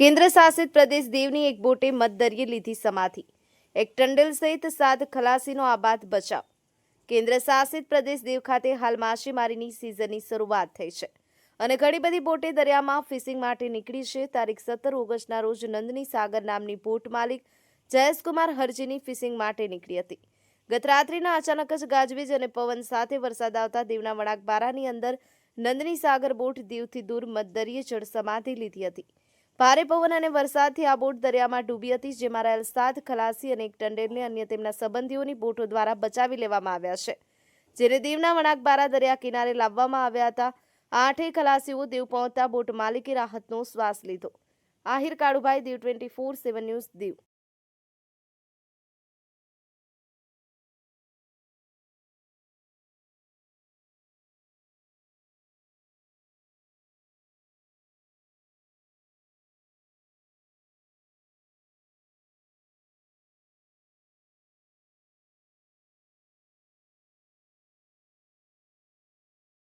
કેન્દ્ર શાસિત પ્રદેશ દીવની એક બોટે મધદરિયે લીધી સમાધિ. એક ટંડેલ સહિત સાત ખલાસીનો આબાદ બચાવ. કેન્દ્ર શાસિત પ્રદેશ દીવ ખાતે હાલ માછીમારીની સિઝનની શરૂઆત થઈ છે. અને ઘણી બધી બોટે દરિયામાં ફિશિંગ માટે નીકળી છે. તારીખ સત્તર ઓગસ્ટના રોજ નંદની સાગર નામની બોટ માલિક જયેશકુમાર હરજીની ફિશિંગ માટે નીકળી હતી. ગત રાત્રિના અચાનક જ ગાજવીજ અને પવન સાથે વરસાદ આવતા દીવના વણાકબારાની અંદર નંદની સાગર બોટ દીવથી દૂર મધદરિયે જળ સમાધિ લીધી હતી. ભારે પવન અને વરસાદથી આ બોટ દરિયામાં ડૂબી હતી, જેમાં રહેલ સાત ખલાસી અને એક ટંડેલને અન્ય તેમના સંબંધીઓની બોટો દ્વારા બચાવી લેવામાં આવ્યા છે. જેને દીવના વણાકબારા દરિયા કિનારે લાવવામાં આવ્યા હતા. આઠેય ખલાસીઓ દીવ પહોંચતા બોટ માલિકે રાહતનો શ્વાસ લીધો. Ahir Kalubhai, Diu twenty four seven news, Diu.